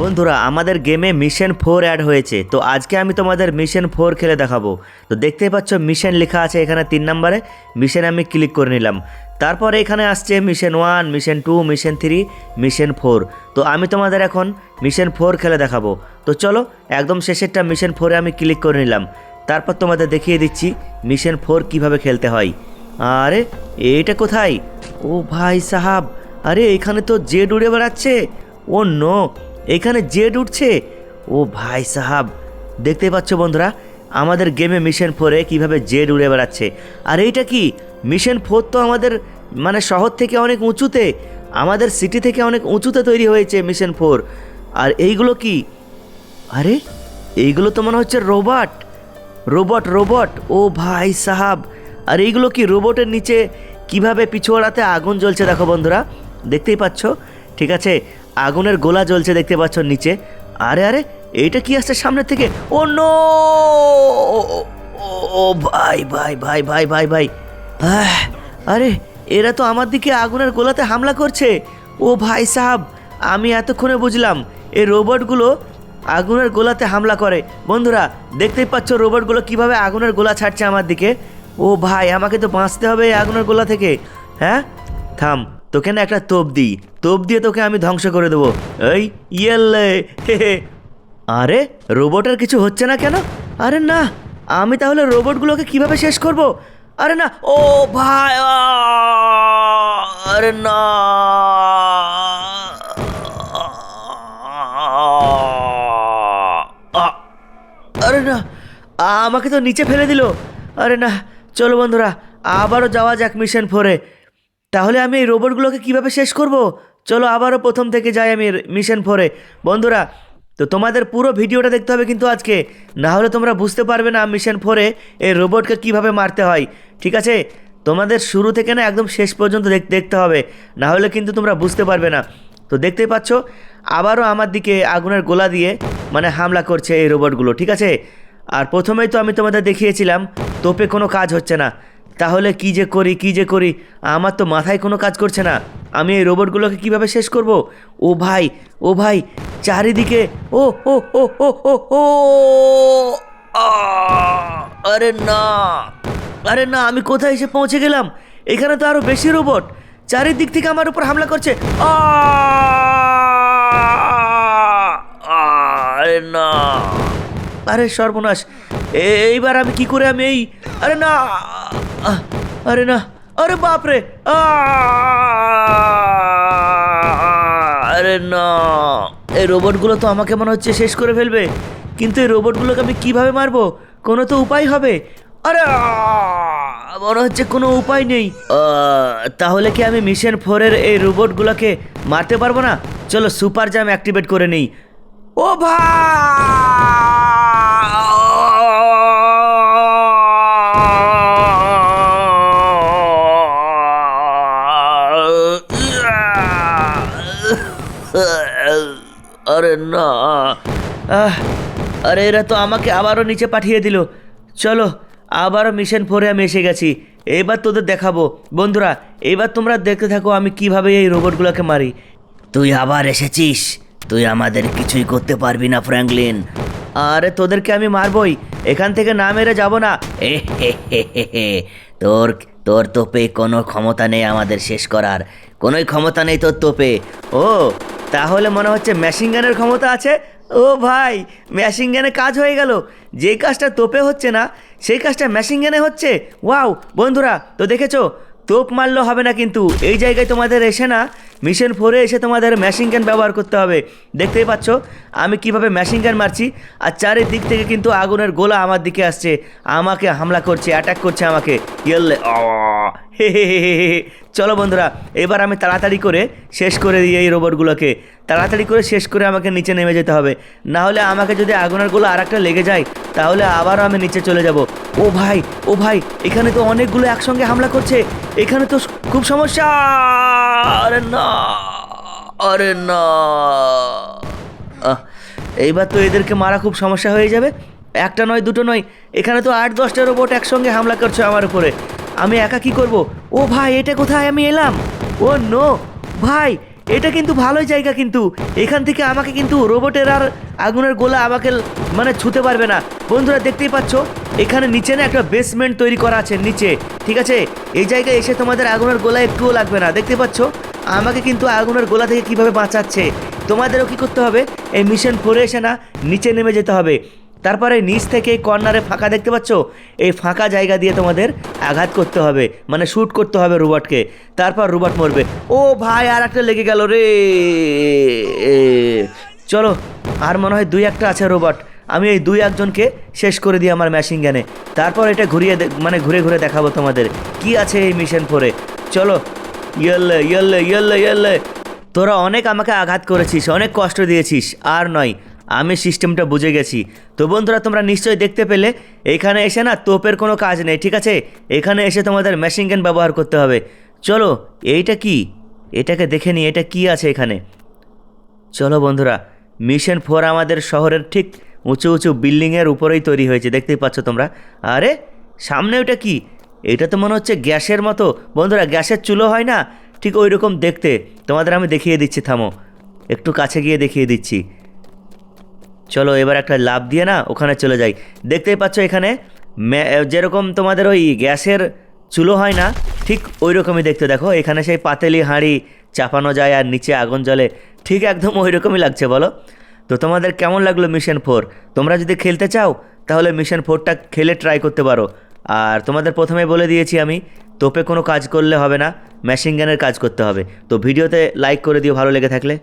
বন্ধুরা, আমাদের গেমে মিশন ফোর অ্যাড হয়েছে। তো আজকে আমি তোমাদের মিশন ফোর খেলে দেখাবো। তো দেখতেই পাচ্ছ মিশন লেখা আছে এখানে তিন নম্বরে। মিশন আমি ক্লিক করে নিলাম। তারপরে এখানে আসছে mission one mission two mission three mission four তো আমি তোমাদের এখন মিশন ফোর খেলে দেখাবো। তো চলো, একদম শেষেরটা মিশন ফোরে আমি ক্লিক করে নিলাম। তারপর তোমাদের দেখিয়ে দিচ্ছি মিশন ফোর কীভাবে খেলতে হয়। আরে, এইটা কোথায়? ও ভাই সাহাব, আরে এখানে তো জেড উড়ে বেড়াচ্ছে। ও নো এখানে জেড উঠছে? ও ভাই সাহাব, দেখতে পাচ্ছ বন্ধুরা, আমাদের গেমে মিশন ফোরে কীভাবে জেড উড়ে বেড়াচ্ছে। আর এইটা কি? মিশন ফোর তো আমাদের মানে শহর থেকে অনেক উঁচুতে, আমাদের সিটি থেকে অনেক উঁচুতে তৈরি হয়েছে মিশন ফোর আর এইগুলো কি? আরে, এইগুলো তো মনে হচ্ছে রোবট রোবট রোবট ও ভাই সাহাব। আর এইগুলো কি রোবটের নিচে কীভাবে পিছুয়াড়াতে আগুন জ্বলছে? দেখো বন্ধুরা, দেখতেই পাচ্ছ? ঠিক আছে আগুনের গোলা জ্বলছে দেখতে পাচ্ছ নিচে। আরে আরে, এইটা কি আসছে সামনের থেকে? ও, নো! ও, ভাই ভাই ভাই ভাই ভাই ভাই। আরে, এরা তো আমার দিকে আগুনের গোলাতে হামলা করছে। ও, ভাই সাহাব, আমি এতক্ষণে বুঝলাম এই রোবটগুলো আগুনের গোলাতে হামলা করে। বন্ধুরা, দেখতেই পাচ্ছ রোবটগুলো কীভাবে আগুনের গোলা ছাড়ছে আমার দিকে। ও, ভাই, আমাকে তো বাঁচতে হবে এই আগুনের গোলা থেকে। হ্যাঁ? থাম। তোকে না একটা তোপ দিই। তোপ দিয়ে তোকে আমি ধ্বংস করে দেবো। এই ইয়েলে। আরে রোবটের কিছু হচ্ছে না কেন? আরে না, আমি তাহলে রোবটগুলোকে কীভাবে শেষ করব? আরে না, ও ভাই! আরে না। আরে না আমাকে তো নিচে ফেলে দিল। আরে না, চলো বন্ধুরা, আবারও যাওয়া যাক মিশন ফোরে তাহলে আমি এই রোবটগুলোকে কীভাবে শেষ করব? চলো আবারও প্রথম থেকে যাই আমি মিশন ফোরে বন্ধুরা, তো তোমাদের পুরো ভিডিওটা দেখতে হবে কিন্তু আজকে। না হলে তোমরা বুঝতে পারবে না মিশন ফোরে এই রোবটকে কীভাবে মারতে হয়। ঠিক আছে? তোমাদের শুরু থেকে না একদম শেষ পর্যন্ত দেখ- দেখতে হবে। না হলে কিন্তু তোমরা বুঝতে পারবে না। তো দেখতেই পাচ্ছ, আবারও আমার দিকে আগুনের গোলা দিয়ে মানে হামলা করছে এই রোবটগুলো, ঠিক আছে? আর প্রথমেই তো আমি তোমাদের দেখিয়েছিলাম, তোপে কোনো কাজ হচ্ছে না। তাহলে কি যে করি, কি যে করি? আমার তো মাথায় কোনো কাজ করছে না। আমি এই রোবটগুলোকে কীভাবে শেষ করব? ও ভাই ও ভাই, চারিদিকে, ও ও ও ও ও ও আরে না আরে না, আমি কোথায় এসে পৌঁছে গেলাম? এখানে তো আরও বেশি রোবট। চারিদিক থেকে আমার উপর হামলা করছে! আরে না। আরে সর্বনাশ। এইবার আমি কি করে আমি এই, আরে না আরে না আরে বাপরে! আরে না এই রোবটগুলো তো আমাকে মনে হচ্ছে শেষ করে ফেলবে। কিন্তু এই রোবটগুলোকে আমি কীভাবে মারবো? কোনো তো উপায় হবে। আরে! মনে হচ্ছে কোনো উপায় নেই। তাহলে কি আমি মিশন ফোরের এই রোবটগুলোকে মারতে পারব না? চলো সুপার জাম অ্যাক্টিভেট করে নেই। ও ভাই! আরে না। আরে এরা তো আমাকে আবারও নিচে পাঠিয়ে দিল। চলো আবারও মিশন ফোরে আমি এসে গেছি। এবার তোদের দেখাবো। বন্ধুরা এবার তোমরা দেখতে থাকো আমি কীভাবে এই রোবটগুলোকে মারি। তুই আবার এসেছিস? তুই আমাদের কিছুই করতে পারবি না ফ্র্যাঙ্কলিন। আরে তোদেরকে আমি মারবই। এখান থেকে না মেরে যাব না। তোর তোর তোপে কোনো ক্ষমতা নেই আমাদের শেষ করার। কোনোই ক্ষমতা নেই তোর তোপে। ও, তাহলে মনে হচ্ছে মেশিন গানের ক্ষমতা আছে? ও ভাই মেশিন গানে কাজ হয়ে গেল। যে কাজটা তোপে হচ্ছে না, সেই কাজটা মেশিন গানে হচ্ছে। ওয়াও, বন্ধুরা, তো দেখেছ? তোপ মারলে হবে না কিন্তু। এই জায়গায় তোমাদের এসে না মিশন ফোরে এসে তোমাদের মেশিন গান ব্যবহার করতে হবে। দেখতেই পাচ্ছ, আমি কীভাবে মেশিন গান মারছি, আর চারিদিক থেকে কিন্তু আগুনের গোলা আমার দিকে আসছে। আমাকে হামলা করছে অ্যাটাক করছে আমাকে। ইয়েলে হে হে হে হে হে। চলো বন্ধুরা, এবার আমি তাড়াতাড়ি করে শেষ করে দিই এই রোবটগুলোকে তাড়াতাড়ি করে শেষ করে আমাকে নিচে নেমে যেতে হবে। না হলে আমাকে যদি আগুনের গোলা আর একটা লেগে যায়, তাহলে আবারও আমি নিচে চলে যাব। ও ভাই ও ভাই, এখানে তো অনেকগুলো একসঙ্গে হামলা করছে। এখানে তো খুব সমস্যা। আরে না। আরে না। এইবার তো এদেরকে মারা খুব সমস্যা হয়ে যাবে। একটা নয়, দুটো নয়। এখানে তো আট, দশটা রোবট একসঙ্গে হামলা করছে আমার উপরে। আমি একা কি করব? ও ভাই, এটা কোথায়? আমি এলাম। ও, নো। ভাই, এটা কিন্তু ভালোই জায়গা কিন্তু। এখান থেকে আমাকে কিন্তু রোবটের আর আগুনের গোলা আমাকে মানে ছুতে পারবে না। বন্ধুরা, দেখতেই পাচ্ছ? এখানে নিচে না একটা বেসমেন্ট তৈরি করা আছে, নিচে। ঠিক আছে? এই জায়গায় এসে তোমাদের আগুনের গোলা একটুও লাগবে না। দেখতে পাচ্ছ? আমাকে কিন্তু আগুনের গোলা থেকে কীভাবে বাঁচাচ্ছে? তোমাদেরও কি করতে হবে? এই মিশন ফোরে এসে না নিচে নেমে যেতে হবে। তারপরে নিচ থেকে কর্নারে ফাঁকা দেখতে পাচ্ছ? এই ফাঁকা জায়গা দিয়ে তোমাদের আঘাত করতে হবে। মানে শ্যুট করতে হবে রোবটকে। তারপর রোবট মরবে। ও ভাই আর একটা লেগে গেল রে। চলো, আর মনে হয় দুই একটা আছে রোবট। আমি এই দুই একজনকে শেষ করে দিই আমার মেশিন গানে তারপর এটা ঘুরিয়ে মানে ঘুরে ঘুরে দেখাবো তোমাদের। কি আছে এই মিশন ফোরে চলো ইয়েলে ইয়েলে ইয়েলে ইয়েলে তোরা অনেক আমাকে আঘাত করেছিস, অনেক কষ্ট দিয়েছিস, আর নয়, আমি সিস্টেমটা বুঝে গেছি। তো বন্ধুরা, তোমরা নিশ্চয়ই দেখতে পেলে, এখানে এসে না তোপের কোনো কাজ নেই, ঠিক আছে? এখানে এসে তোমাদের মেশিন গান ব্যবহার করতে হবে। চলো, এইটা কি? এটাকে দেখে নি এটা কি আছে এখানে? চলো বন্ধুরা মিশন ফোর আমাদের শহরের ঠিক উঁচু উঁচু বিল্ডিংয়ের উপরেই তৈরি হয়েছে, দেখতেই পাচ্ছ তোমরা। আরে, সামনে ওটা কি? এটা তো মনে হচ্ছে গ্যাসের মতো। বন্ধুরা, গ্যাসের চুলো হয় না? ঠিক ওই রকম দেখতে। তোমাদের আমি দেখিয়ে দিচ্ছি, থামো। একটু কাছে গিয়ে দেখিয়ে দিচ্ছি। চলো, এবার একটা লাভ দিয়ে না, ওখানে চলে যাই। দেখতেই পাচ্ছ এখানে যেরকম তোমাদের ওই গ্যাসের চুলো হয় না, ঠিক ওই রকমই দেখতে। দেখো, এখানে সেই পাতেলি হাঁড়ি চাপানো যায় আর নিচে আগুন জ্বলে। ঠিক একদম ওই রকমই লাগছে, বলো। তো তোমাদের কেমন লাগল মিশন ফোর? তোমরা যদি খেলতে চাও, তাহলে মিশন ফোরটা খেলে ট্রাই করতে পারো। আর তোমাদের প্রথমে বলে দিয়েছি আমি, তোপে কোনো কাজ করলে হবে না মেশিন গানের কাজ করতে হবে। তো ভিডিওতে লাইক করে দিও, ভালো লেগে থাকলে।